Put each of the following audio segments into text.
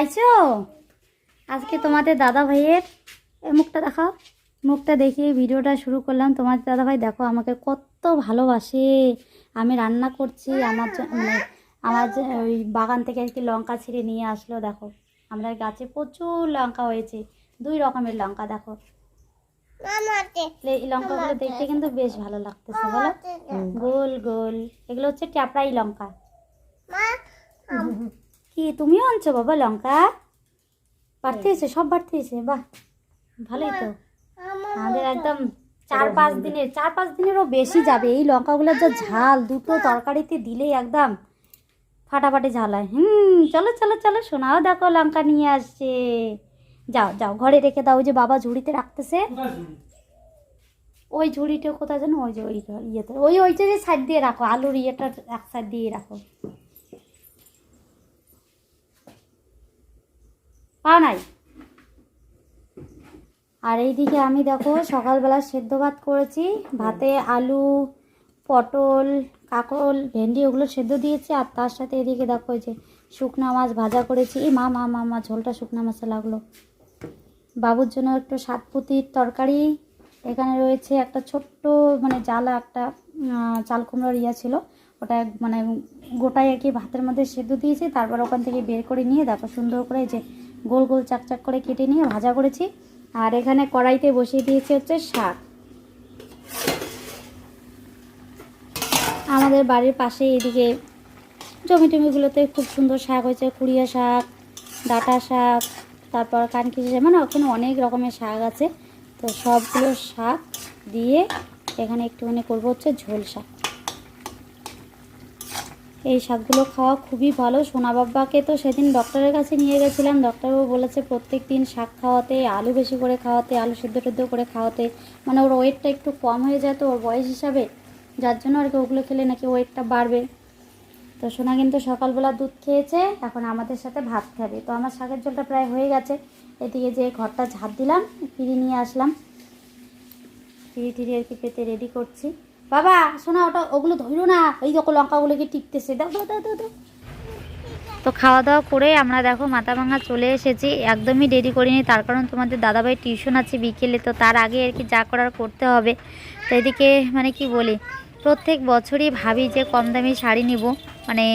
পাইছো আজকে তোমাদের দাদা ভাইয়ের মুখটা দেখাও মুখটা দেখিয়ে ভিডিওটা শুরু করলাম তোমাদের দাদা ভাই দেখো আমাকে কত ভালোবাসে আমি রান্না করছি আমার মানে আমার ওই বাগান থেকে আর কি লঙ্কা ছিঁড়ে নিয়ে আসলো দেখো আমরা গাছে প্রচুর লঙ্কা হয়েছে দুই রকমের লঙ্কা দেখো এই লঙ্কাগুলো দেখতে কিন্তু বেশ ভালো লাগতেছে বলো গোল গোল এগুলো হচ্ছে ট্যাপড়াই লঙ্কা কি তুমিও আনছো বাবা লঙ্কা? বাড়তে এসে সব বাড়তে এসে বাহ ভালোই তো। আমাদের একদম চার পাঁচ দিনের চার পাঁচ দিনেরও বেশি যাবে। এই লঙ্কাগুলোর যা ঝাল দুটো তরকারিতে দিলেই একদম ফাটাফাটি ঝাল হয়। হুম চলো চলো চলো শোনাও দেখো লঙ্কা নিয়ে আসছে। যাও যাও ঘরে রেখে দাও ওই যে বাবা ঝুড়িতে রাখতেছে। ওই ঝুড়িটা কোথায় যেন ওই যে ওই ইয়েতে ওই ওই যে সাইড দিয়ে রাখো আলুর ইয়েটা এক সাইড দিয়ে রাখো। পাও নাই? আর এইদিকে আমি দেখো, সকালবেলা সেদ্ধ ভাত করেছি। ভাতে আলু, পটল কাকল ভেন্ডি ওগুলো সেদ্ধ দিয়েছি। আর তার সাথে এদিকে দেখো যে শুকনা মাছ ভাজা করেছি। এই মা মা মা মা, ঝোলটা শুকনা মাছে লাগল। বাবুর জন্য একটু সাতপুতির তরকারি। এখানে রয়েছে একটা ছোট্ট মানে জ্বালা একটা চাল কুমড়োর ইয়া ছিল। ওটা মানে গোটাই আর কি ভাতের মধ্যে সেদ্ধ দিয়েছি। তারপর ওখান থেকে বের করে নিয়ে দেখো সুন্দর করে যে গোল গোল চাকচাক করে কেটে নিয়ে ভাজা করেছি। আর এখানে কড়াইতে বসিয়ে দিয়েছি হচ্ছে শাক। আমাদের বাড়ির পাশে এদিকে জমি টমিগুলোতে খুব সুন্দর শাক হয়েছে, কুড়িয়া শাক, ডাটা শাক, তারপর কানকি শাক মানে ওখানে অনেক রকমের শাক আছে। তো সবগুলো শাক দিয়ে এখানে একটুখানি করব হচ্ছে ঝোল শাক। এই শাকগুলো খাওয়া খুবই ভালো। সোনা বাবাকে তো সেদিন ডক্টরের কাছে নিয়ে গেছিলাম। ডক্টরবাবু বলেছে, প্রত্যেক দিন শাক খাওয়াতে, আলু বেশি করে খাওয়াতে, আলু সিদ্ধ টেদ্ধ করে খাওয়াতে মানে ওর ওয়েটটা একটু কম হয়ে যায় তো, ওর বয়স হিসাবে। যার জন্য আর কি ওগুলো খেলে নাকি ওয়েটটা বাড়বে। তো সোনা কিন্তু সকালবেলা দুধ খেয়েছে, এখন আমাদের সাথে ভাত খাবে। তো আমার শাকের জলটা প্রায় হয়ে গেছে। এদিকে যে ঘরটা ঝাঁপ দিলাম ফিরি নিয়ে আসলাম। পিড়ি টিড়ি আর কি পেতে রেডি করছি। বাবা, শোনা, ওটা, ওগুলো ধরো না। এই দেখো লঙ্কাগুলোকে টিপতেছে। দাও দাও দাও দাও তো খাওয়া দাওয়া করে আমরা দেখো মাথা ভাঙা চলে এসেছি। একদমই দেরি করিনি, তার কারণ তোমাদের দাদাভাই টিউশন আছে বিকেলে, তো তার আগে আর কি যা করার করতে হবে। তো এদিকে মানে কি বলি, প্রত্যেক বছরই ভাবি যে কম দামি শাড়ি নিব। মানে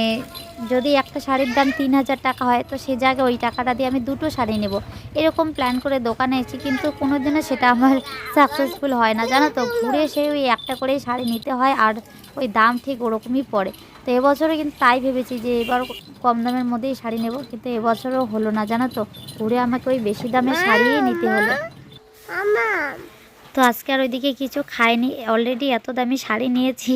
যদি একটা শাড়ির দাম তিন হাজার টাকা হয়, তো সে জায়গায় ওই টাকাটা দিয়ে আমি দুটো শাড়ি নেব। এরকম প্ল্যান করে দোকানে এসেছি, কিন্তু কোনো দিনও সেটা আমার সাকসেসফুল হয় না। জানো তো, ঘুরে সে ওই একটা করেই শাড়ি নিতে হয়, আর ওই দাম ঠিক ওরকমই পড়ে। তো এবছরও কিন্তু তাই ভেবেছি যে এবার কম দামের মধ্যেই শাড়ি নেব, কিন্তু এবছরও হলো না। জানো তো, ঘুরে আমাকে ওই বেশি দামের শাড়িই নিতে হলো। তো আজকে আর ওইদিকে কিছু খাইনি। অলরেডি এত দামি শাড়ি নিয়েছি,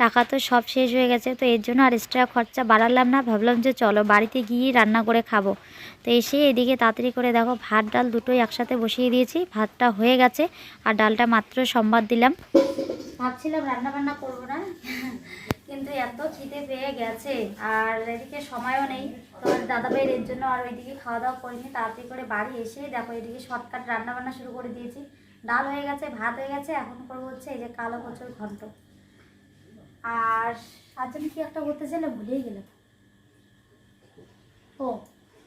টাকা তো সব শেষ হয়ে গেছে, তো এর জন্য আর এক্সট্রা খরচা বাড়ালাম না। ভাবলাম যে চলো বাড়িতে গিয়েই রান্না করে খাব। তো এসে এদিকে তাড়াতাড়ি করে দেখো ভাত, ডাল দুটোই একসাথে বসিয়ে দিয়েছি, ভাতটা হয়ে গেছে আর ডালটা মাত্র সম্বাদ দিলাম। ভাবছিলাম রান্না বান্না করব না, কিন্তু এত খিদে পেয়ে গেছে আর এদিকে সময়ও নেই। তো দাদা ভাইয়ের জন্য আর ওইদিকে খাওয়া দাওয়া করিনি, তাড়াতাড়ি করে বাড়ি এসে দেখো এদিকে শর্টকাট রান্না বান্না শুরু করে দিয়েছি। ডাল হয়ে গেছে, ভাত হয়ে গেছে, এখন করব হচ্ছে এই যে কালো কচুর ঘন্ট। আর তার জন্য কি একটা করতে চাইলে ভুলেই গেলাম ও,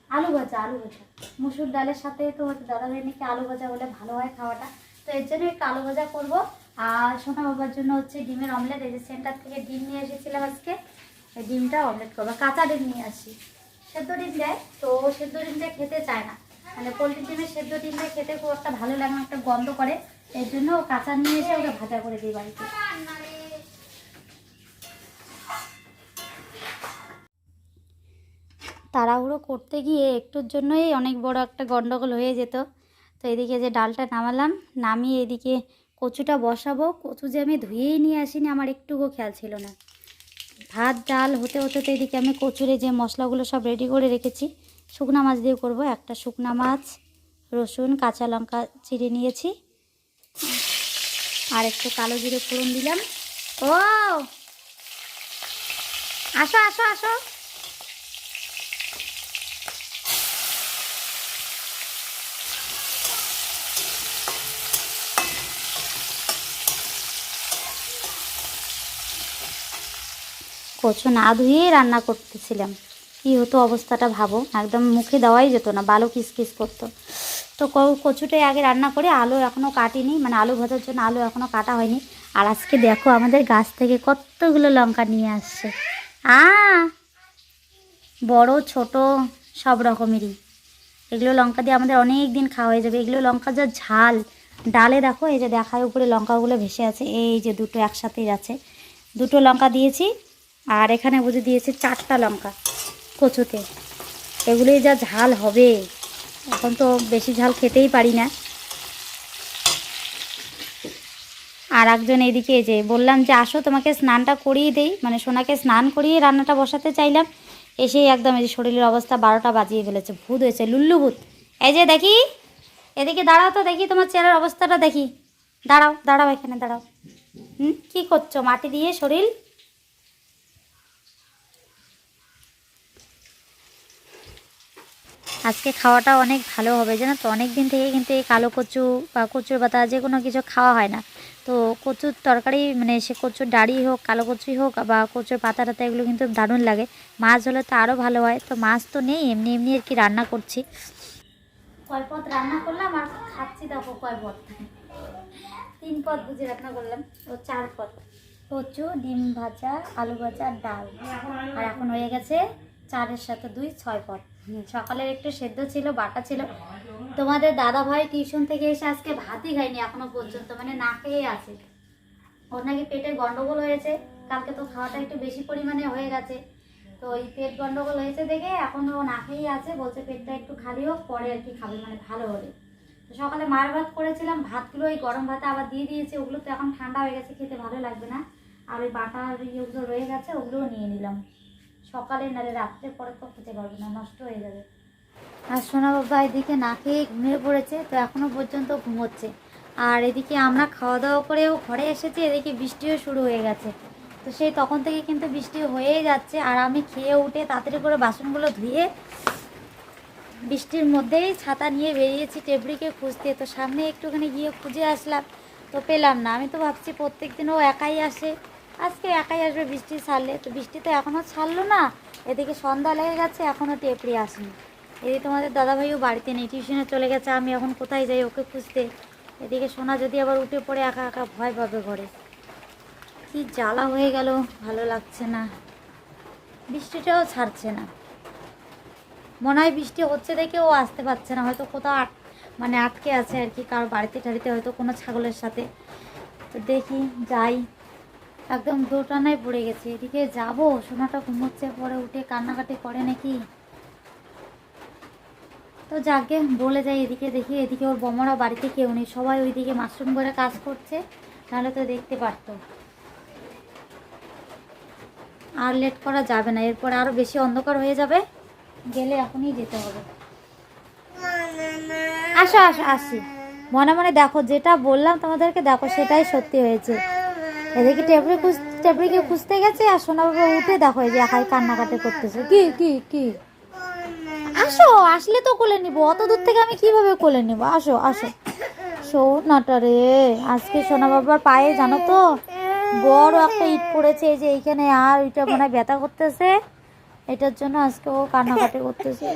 আলু ভাজা আলু ভাজা। মুসুর ডালের সাথে তো হচ্ছে দাদা ভাই নাকি আলু ভাজা হলে ভালো হয় খাওয়াটা। তো এর জন্য একটু আলু ভাজা করব। আর সোনা বাবার জন্য হচ্ছে ডিমের অমলেট, এই যে সেন্টার থেকে ডিম নিয়ে এসেছিলাম আজকে। ডিমটা অমলেট করব, কাঁচা ডিম নিয়ে আসি। সেদ্ধ ডিম দেয়, তো সেদ্ধ ডিমটা খেতে চায় না। মানে পোলট্রি ডিমের সেদ্ধ ডিমটা খেতে খুব একটা ভালো লাগে একটা গন্ধ করে। এর জন্য কাঁচা নিয়ে এসে ওকে ভাজা করে দিই বাড়িতে। তাড়াহুড়ো করতে গিয়ে একটুর জন্যই অনেক বড় একটা গন্ডগোল হয়ে যেত। তো এদিকে যে ডালটা নামালাম, নামিয়ে এদিকে কচুটা বসাবো। কচু যে আমি ধুয়েই নিয়ে আসিনি, আমার একটুকু খেয়াল ছিল না। ভাত, ডাল হতে হতে তো এদিকে আমি কচুরে যে মশলাগুলো সব রেডি করে রেখেছি শুকনা মাছ দিয়ে করব। একটা শুকনা মাছ, রসুন, কাঁচা লঙ্কা চিড়ে নিয়েছি। আর একটু কালো জিরে ফোড়ন দিলাম। ও! আসো আসো আসো। কচু না ধুয়ে রান্না করতেছিলাম। কী হতো অবস্থাটা ভাবো। একদম মুখে দেওয়াই যেত না, বালু কিসকিস করতো। তো কচুটাই আগে রান্না করে আলু এখনও কাটিনি মানে আলু ভাজার জন্য আলু এখনও কাটা হয়নি। আর আজকে দেখো আমাদের গাছ থেকে কতগুলো লঙ্কা নিয়ে আসছে। আ! বড়, ছোট, সব রকমেরই। এগুলো লঙ্কা দিয়ে আমাদের অনেক দিন খাওয়া হয়ে যাবে। এগুলো লঙ্কা যা ঝাল। ডালে দেখো, এই যে দেখায় উপরে লঙ্কাগুলো ভেসে আছে, এই যে দুটো একসাথেই আছে। দুটো লঙ্কা দিয়েছি, আর এখানে বুঝে দিয়েছি চারটা লঙ্কা। কচুতে। এগুলোই যা ঝাল হবে। এখন তো বেশি ঝাল খেতেই পারি না। আর একজন এইদিকে এই যে, বললাম যে, আসো, তোমাকে স্নানটা করিয়ে দেই। মানে সোনাকে স্নান করিয়ে রান্নাটা বসাতে চাইলাম। এসেই একদম এই যে শরীরের অবস্থা বারোটা বাজিয়ে ফেলেছে। ভূত হয়েছে, লুল্লু ভূত। এই যে দেখি, এদিকে দাঁড়াও তো দেখি, তোমার চেহারার অবস্থাটা দেখি। দাঁড়াও দাঁড়াও এখানে, দাঁড়াও। হুম, কী করছ? মাটি দিয়ে শরীর? আজকে খাওয়াটা অনেক ভালো হবে জানো তো? অনেক দিন থেকে কিন্তু এই কালো কচু বা কচুর পাতা যে কোনো কিছু খাওয়া হয় না। তো কচুর তরকারি মানে সে কচুর ডাড়ি হোক কালো কচুই হোক বা কচুর পাতা টাতা এগুলো কিন্তু দারুণ লাগে। মাছ হলে তো আরও ভালো হয়। তো মাছ তো নেই এমনি এমনি আর কি রান্না করছি। কয় পদ রান্না করলাম আর খাচ্ছি দেখো কয় পদ তিন পদ বুঝে রান্না করলাম ও চার পদ। কচু ডিম ভাজা আলু ভাজা ডাল। আর এখন হয়ে গেছে চারের সাথে দুই ছয় হুম, সকালের একটু সেদ্ধ ছিল, বাটা ছিল। তোমাদের দাদা ভাই টিউশন থেকে এসে আজকে ভাতই খায়নি এখনও পর্যন্ত মানে না খেয়ে আছে। ওর নাকি পেটের গন্ডগোল হয়েছে, কালকে তো খাওয়াটা একটু বেশি পরিমাণে হয়ে গেছে। তো ওই পেট গন্ডগোল হয়েছে দেখে এখন ও না খেয়েই আছে, বলছে পেটটা একটু খালি হোক, পরে আর কি খাবে মানে ভালো হলে তো সকালে মার ভাত করেছিলাম, ভাতগুলো ওই গরম ভাতে আবার দিয়ে দিয়েছে, ওগুলো তো এখন ঠান্ডা হয়ে গেছে, খেতে ভালো লাগবে না। আর ওই বাটার ইয়েগুলো রয়ে গেছে, ওগুলোও নিয়ে নিলাম। সকালে নালে রাত্রে পরে তো খেতে পারবে না, নষ্ট হয়ে যাবে। আর সোনা বাবা এদিকে না খেয়ে ঘুমিয়ে পড়েছে, তো এখনও পর্যন্ত ঘুমোচ্ছে। আর এদিকে আমরা খাওয়া দাওয়া করেও ঘরে এসেছি, এদিকে বৃষ্টিও শুরু হয়ে গেছে। তো সেই তখন থেকে কিন্তু বৃষ্টি হয়েই যাচ্ছে, আর আমি খেয়ে উঠে তাড়াতাড়ি করে বাসনগুলো ধুয়ে বৃষ্টির মধ্যেই ছাতা নিয়ে বেরিয়েছি টেবরিকে খুঁজতে। তো সামনে একটুখানি গিয়ে খুঁজে আসলাম, তো পেলাম না। আমি তো ভাবছি প্রত্যেক দিন ও একাই আসে। আজকে একাই আসবে, বৃষ্টি ছাড়লে। তো বৃষ্টি তো এখনও ছাড়লো না। এদিকে সন্ধ্যা লেগে গেছে এখনও টেপরি আসেনি। এদিকে তোমাদের দাদাভাইও বাড়িতে নেই, টিউশনে চলে গেছে, আমি এখন কোথায় যাই ওকে খুঁজতে? এদিকে সোনা যদি আবার উঠে পড়ে, একা একা ভয় পাবে ঘরে। কি জ্বালা হয়ে গেল, ভালো লাগছে না। বৃষ্টিটাও ছাড়ছে না। মনে হয় বৃষ্টি হচ্ছে দেখে ও আসতে পারছে না, হয়তো কোথাও আট মানে আটকে আছে আর কি, কারও বাড়িতে টাড়িতে হয়তো কোনো ছাগলের সাথে। তো দেখি, যাই। একদম দোটানায় পড়ে গেছে। এদিকে যাব? সোনাটা ঘুমোচ্ছে, পরে উঠে কান্নাকাটি করে নাকি? তো যাকে বলে যাই এদিকে দেখি, এদিকে ওর বমরা বাড়িতে কেউ নেই। সবাই ওইদিকে মাশরুম করে কাজ করছে, নাহলে তো দেখতে পারতো। আর লেট করা যাবে না, এরপরে আরও বেশি অন্ধকার হয়ে যাবে, গেলে এখনই যেতে হবে। আসো আসো, আসি। মনে মনে দেখো, যেটা বললাম তোমাদেরকে দেখো, সেটাই সত্যি হয়েছে। এদিকে খুঁজ টেবরিকে খুঁজতে গেছে আর সোনা উঠে দেখো এই যে একাই কান্নাকাটি করতেছে। কি কি কি? আসো, আসলে তো কোলে নিব। অত দূর থেকে আমি কীভাবে কোলে নিব? আসো আসো। সোনাটা রে, আজকে সোনা বাবার পায়ে, জানো তো? বড় একটা ইট পড়েছে এই যে এইখানে, আর ওইটা মনে হয় ব্যথা করতেছে। এটার জন্য আজকে ও কান্নাকাটি করতেছে।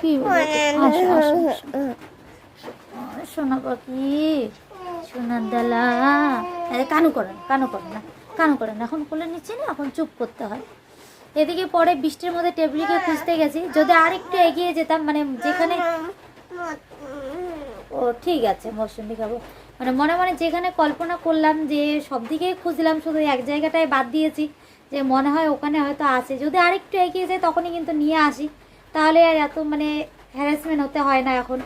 কি আসো আসো। সোনা পাখি সোনার দালা কানু করেন কানু করেন না, কানু করেন। এখন কোলে নিচ্ছে না, এখন চুপ করতে হয়। এদিকে পরে বৃষ্টির মধ্যে টেবিলকে খুঁজতে গেছি। যদি আর একটু এগিয়ে যেতাম মানে যেখানে ও, ঠিক আছে মৌসুমি খাব মানে মনে মনে যেখানে কল্পনা করলাম যে সব দিকেই খুঁজলাম, শুধু এক জায়গাটায় বাদ দিয়েছি। যে মনে হয় ওখানে হয়তো আছে। যদি আরেকটু এগিয়ে যায় তখনই কিন্তু নিয়ে আসি। তাহলে আর এত মানে হ্যারাসমেন্ট হতে হয় না এখন।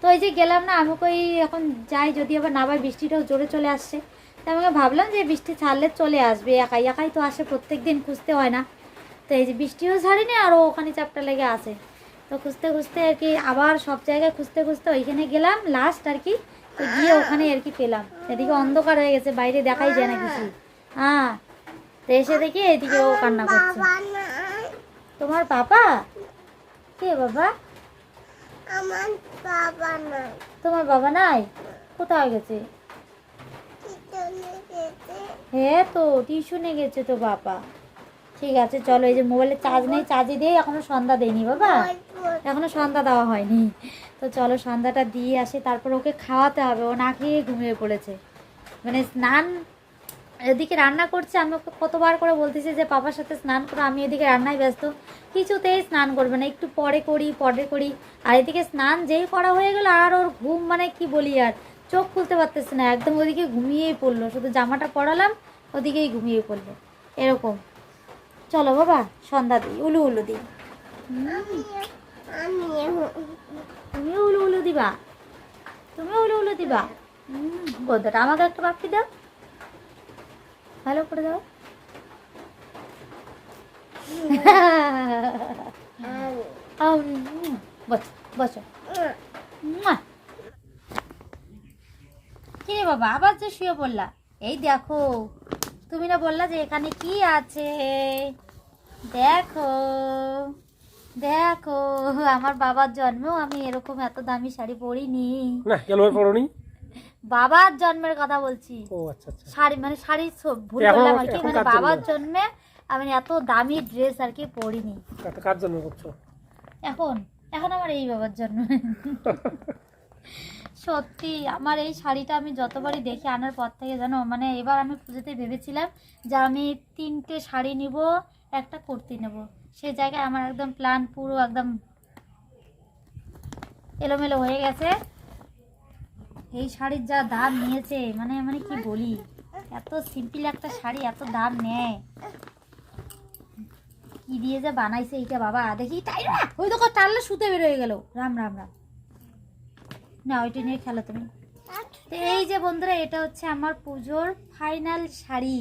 তো এই যে গেলাম না, আমি কই এখন যাই, যদি আবার না পাই বৃষ্টিটাও জোরে চলে আসছে। তাই আমাকে ভাবলাম যে বৃষ্টি ছাড়লে চলে আসবে, একাই একাই তো আসে প্রত্যেক দিন খুঁজতে হয় না। তো এই যে বৃষ্টিও ছাড়েনি, আর ওখানে চাপটা লেগে আসে তো খুঁজতে খুঁজতে আর কি আবার সব জায়গায় খুঁজতে খুঁজতে ওইখানে গেলাম লাস্ট আর কি, তো গিয়ে ওখানে আর কি পেলাম। এদিকে অন্ধকার হয়ে গেছে, বাইরে দেখাই যায় না কিছু। হ্যাঁ তো এসে দেখি এদিকে ও কান্না করছে। তোমার বাবা কে বাবা? আমার বাবা নাই। তোমার বাবা নাই? কোথায় গেছে? হ্যাঁ তো টিউশনে গেছে তো বাবা। ঠিক আছে চলো এই যে মোবাইলে চার্জ নেই চার্জে দিয়ে এখনও সন্ধ্যা দেয়নি বাবা। এখনও সন্ধ্যা দেওয়া হয়নি। তো চলো সন্ধ্যাটা দিয়ে আসে তারপর ওকে খাওয়াতে হবে ও না খেয়ে ঘুমিয়ে পড়েছে। মানে স্নান এদিকে রান্না করছে, আমি ওকে কতবার করে বলতেছি যে, পাপার সাথে স্নান করো, আমি এদিকে রান্নায় ব্যস্ত। কিছুতেই স্নান করবে না, একটু পরে করি পরে করি। আর এদিকে স্নান যেই করা হয়ে গেল, আর ওর ঘুম মানে কি বলি আর? চোখ খুলতে পারতেছে না, একদম ওদিকে ঘুমিয়েই পড়ল, শুধু জামাটা পরালাম, ওদিকেই ঘুমিয়ে পড়ল। এরকম। চলো বাবা, সন্ধ্যা দিই, উলু উলু দিই। তুমিও উলু উলু দিবা? তুমিও উলু উলু দিবা? গদ্যটা আমাকে একটা বাকি দাও। ভালো করে দাও। আম, বসো বসো। কি রে বাবা আবার যে শুয়ে পড়লা? এই দেখো তুমি না বললা যে এখানে কি আছে? দেখো দেখো আমার বাবার জন্মেও আমি এরকম এত দামি শাড়ি পরিনি। না গেল পড়নি বাবার জন্মের কথা বলছি। ও আচ্ছা আচ্ছা। শাড়ি মানে শাড়ি ভুল বললাম আর কি মানে বাবার জন্মে? আমি এত দামি ড্রেস আর কি পরিনি। কার জন্য করছ? এখন এখন আমার এই বাবার জন্য সত্যি আমার এই শাড়িটা আমি যতবারই দেখি আনার পর থেকে জানো মানে এবার আমি পুজোতে ভেবেছিলাম যে আমি তিনটে শাড়ি নিব একটা কুর্তি নেব। সে জায়গায় আমার একদম প্ল্যান পুরো একদম এলোমেলো হয়ে গেছে। এই শাড়ির যা দাম নিয়েছে মানে মানে কি বলি? এত সিম্পল একটা শাড়ি, এত দাম নেয়। কি দিয়ে যে বানাইছে এইটা বাবা? দেখি, তাই না? ওই দেখো টানলে শুতে হয়ে গেল। রাম রাম রাম। না, ওইটা নিয়ে খেলো তুমি। এই যে বন্ধুরা, এটা হচ্ছে আমার পুজোর ফাইনাল শাড়ি।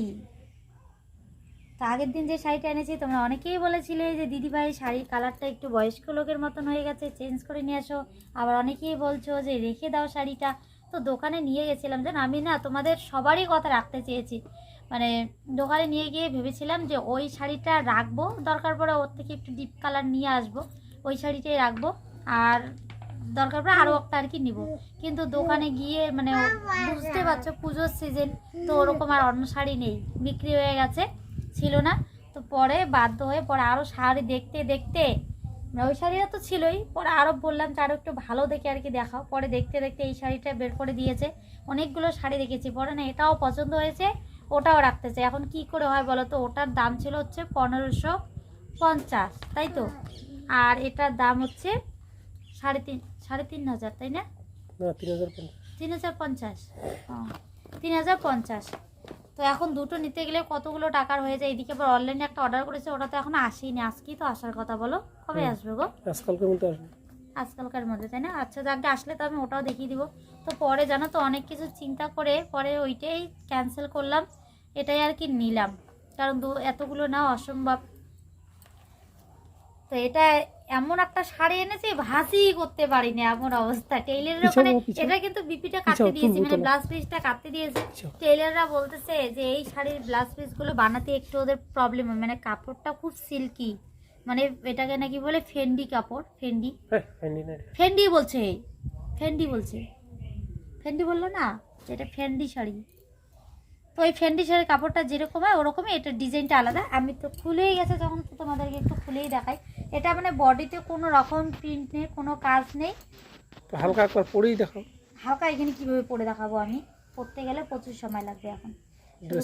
তো আগের দিন যে শাড়িটা এনেছি, তোমরা অনেকেই বলেছিলে যে, দিদিভাই, শাড়ির কালারটা একটু বয়স্ক লোকের মতন হয়ে গেছে চেঞ্জ করে নিয়ে আসো। আবার অনেকেই বলছো যে, রেখে দাও শাড়িটা। তো দোকানে নিয়ে গেছিলাম যেন আমি না তোমাদের সবারই কথা রাখতে চেয়েছি। মানে দোকানে নিয়ে গিয়ে ভেবেছিলাম যে ওই শাড়িটা রাখব, দরকার পড়ে ওর থেকে একটু ডিপ কালার নিয়ে আসব। ওই শাড়িটাই রাখব আর দরকার পড়ে আরও একটা আর কি নিব। কিন্তু দোকানে গিয়ে মানে বুঝতে পারছ পুজোর সিজন তো ওরকম আর অন্য শাড়ি নেই। বিক্রি হয়ে গেছে, ছিল না। তো পরে বাধ্য হয়ে পরে আরও শাড়ি দেখতে দেখতে ওই শাড়িটা তো ছিলই। পরে আরও বললাম যে আরও একটু ভালো দেখে আর কি দেখাও। পরে দেখতে দেখতে এই শাড়িটা বের করে দিয়েছে। অনেকগুলো শাড়ি দেখেছি। পরে না এটাও পছন্দ হয়েছে ওটাও রাখতে চাই। এখন কি করে হয় বলো তো? ওটার দাম ছিল হচ্ছে পনেরোশো পঞ্চাশ তাই তো? আর এটার দাম হচ্ছে সাড়ে তিন সাড়ে তিন হাজার তাই না? তিন হাজার পঞ্চাশ। তিন হাজার পঞ্চাশ। তিন হাজার পঞ্চাশ। তো এখন দুটো নিতে গেলে কতগুলো টাকার হয়ে যায়? এদিকে আবার অনলাইনে একটা অর্ডার করেছে ওটা তো এখন আসেনি আজকেই তো আসার কথা বলো? কবে আসবে গো? আজকালকার মধ্যে আসবে। আজকালকার মধ্যে তাই না? আচ্ছা যাকে আসলে তো আমি ওটাও দেখিয়ে দিব। তো পরে জানো তো অনেক কিছু চিন্তা করে পরে ওইটাই ক্যান্সেল করলাম। এটাই আর কি নিলাম। কারণ দু এতগুলো না অসম্ভব। তো এটা এমন একটা শাড়ি এনেছি ভাজি করতে পারিনি এমন অবস্থা। টেইলারের ওখানে এটা কিন্তু বিপিটা কাটতে দিয়েছি মানে ব্লাউজ পিসটা কাটতে দিয়েছে। টেইলাররা বলতেছে যে এই শাড়ির ব্লাউজ পিসগুলো বানাতে একটু ওদের প্রবলেম হয় মানে কাপড়টা খুব সিল্কি মানে এটাকে নাকি বলে ফেন্ডি কাপড় ফেন্ডি। হ্যাঁ না ফেন্ডি বলছে ফেন্ডি বলছে। ফেন্ডি বলল না এটা ফেন্ডি শাড়ি। তো ওই ফেন্ডি শাড়ির কাপড়টা যেরকম হয় ওরকমই এটার ডিজাইনটা আলাদা। আমি তো খুলেই গেছে যখন তো তোমাদেরকে একটু খুলেই দেখাই। এটা মানে বডিতে কোনো রকম প্রিন্ট নেই কোনো কাজ নেই। হালকা একবার পরেই দেখো হালকা এখানে কীভাবে পরে দেখাবো আমি? পরতে গেলে প্রচুর সময় লাগবে এখন।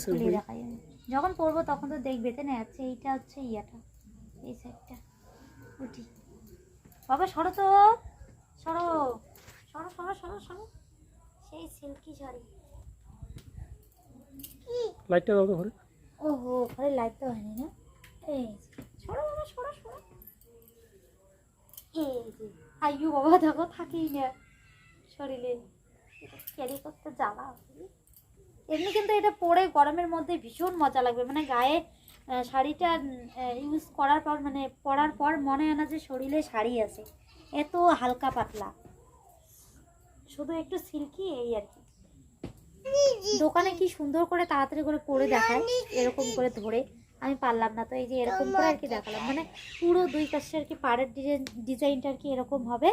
খুলেই দেখাই আমি। যখন পরবো তখন তো দেখবে তাই না? আচ্ছা এইটা হচ্ছে ইয়াটা এই সাইডটা উঠি। বাবা সরো তো সরো সরো সরো সরো সরো। সেই সিল্কি শাড়ি। লাইটটা দাও তো ঘরে। ওহো ঘরে লাইট তো হয়নি না? এই সরো বাবা সরো সরো। এই বাবা, দেখো থাকেই না শরীরে। ক্যারি করতে জ্বালা এমনি কিন্তু এটা পরে গরমের মধ্যে ভীষণ মজা লাগবে। মানে গায়ে শাড়িটা ইউজ করার পর মানে পরার পর মনে হয় না যে শরীরে শাড়ি আছে। এত হালকা পাতলা। শুধু একটু সিল্কি এই আর কি। দোকানে কি সুন্দর করে তাড়াতাড়ি করে পরে দেখায়, এরকম করে ধরে। আমি পারলাম না। তো এই যে এরকম করে আর কি দেখালাম। মানে পুরো দুই পাশে আর কি পাড়ের ডিজাইন ডিজাইনটা আর কি এরকম হবে।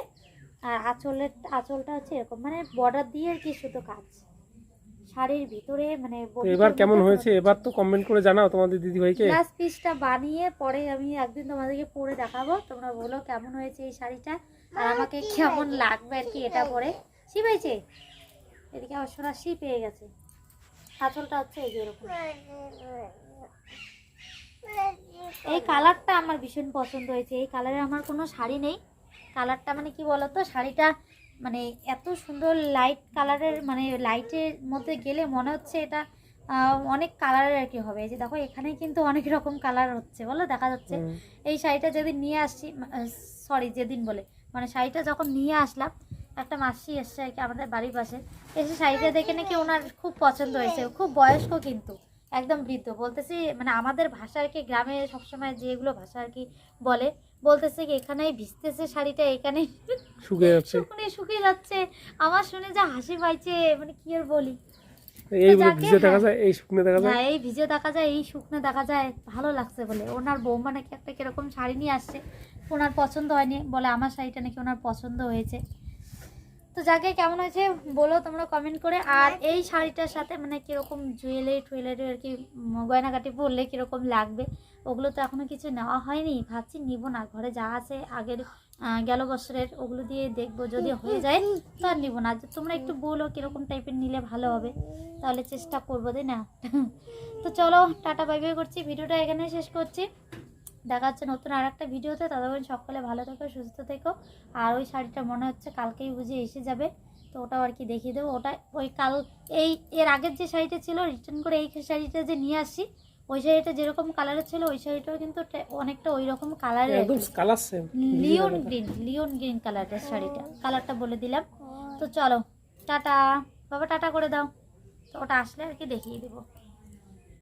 আর আঁচলের আঁচলটা হচ্ছে এরকম। মানে বর্ডার দিয়ে আর কি শুধু কাজ। শাড়ির ভিতরে মানে এবার কেমন হয়েছে? এবার তো কমেন্ট করে জানাও তোমাদের দিদিভাইকে। গ্লাস পিসটা বানিয়ে পরে আমি একদিন তোমাদেরকে পরে দেখাবো। তোমরা বলো কেমন হয়েছে এই শাড়িটা। আর আমাকে কেমন লাগবে আর কি এটা পরে। শি পেয়েছে এদিকে আমার সোনা শি পেয়ে গেছে। আঁচলটা হচ্ছে এই যে এরকম। এই কালারটা আমার ভীষণ পছন্দ হয়েছে। এই কালারে আমার কোনো শাড়ি নেই। কালারটা মানে কি বলতো? শাড়িটা মানে এত সুন্দর লাইট কালারের মানে লাইটের মধ্যে গেলে মনে হচ্ছে এটা অনেক কালারের আর কি হবে। এই যে দেখো এখানে কিন্তু অনেক রকম কালার হচ্ছে বলো? দেখা যাচ্ছে। এই শাড়িটা যেদিন নিয়ে আসছি সরি যেদিন বলে। মানে শাড়িটা যখন নিয়ে আসলাম একটা মাসি এসছে আর কি আমাদের বাড়ির পাশে। এসে শাড়িটা দেখে নাকি ওনার খুব পছন্দ হয়েছে। খুব বয়স্ক কিন্তু। একদম বৃদ্ধ বলতেছি মানে আমাদের ভাষা আর কি গ্রামে সবসময় যেগুলো ভাষা আর কি বলে বলতেছে কি এখানেই ভিজতেছে শাড়িটা এখানে শুকিয়ে যাচ্ছে। শুকিয়ে শুকিয়ে যাচ্ছে। আমার শুনে যা হাসি পাইছে মানে কি আর বলি? এই ভিজে দেখা হ্যাঁ। যায় এই শুকনো দেখা যায়? হ্যাঁ এই ভিজে দেখা যায় এই শুকনো দেখা যায় ভালো লাগছে বলে। ওনার বৌমা নাকি একটা কীরকম শাড়ি নিয়ে আসছে ওনার পছন্দ হয়নি বলে আমার শাড়িটা নাকি ওনার পছন্দ হয়েছে। তো যাকে কেমন হয়েছে বলো তোমরা কমেন্ট করে। আর এই শাড়িটার সাথে মানে কীরকম জুয়েলারি টুয়েলারি আর কি উম, গয়নাগাটি পরলে কীরকম লাগবে ওগুলো তো এখনও কিছু নেওয়া হয়নি। ভাবছি নিব না ঘরে যা আছে আগের গেল বছরের ওগুলো দিয়ে দেখব যদি হয়ে যায় তো আর নিবো না। তোমরা একটু বলো কীরকম টাইপের নিলে ভালো হবে তাহলে চেষ্টা করব তাই না? তো চলো টাটা বাই বাই করছি। ভিডিওটা এখানে শেষ করছি। দেখা হচ্ছে নতুন আর একটা ভিডিওতে। ততক্ষণ সকলে ভালো থেকো সুস্থ থেকো। আর ওই শাড়িটা মনে হচ্ছে কালকেই বুঝে এসে যাবে তো ওটাও আর কি দেখিয়ে দেবো। ওটা ওই কাল এই এর আগের যে শাড়িটা ছিল রিটার্ন করে এই শাড়িটা যে নিয়ে আসি ওই শাড়িটা যেরকম কালারের ছিল ওই শাড়িটাও কিন্তু অনেকটা ওই রকম কালারের লিওন গ্রিন লিওন গ্রিন কালারের শাড়িটা। কালারটা বলে দিলাম। তো চলো টাটা। বাবা টাটা করে দাও। তো ওটা আসলে আর কি দেখিয়ে দেবো।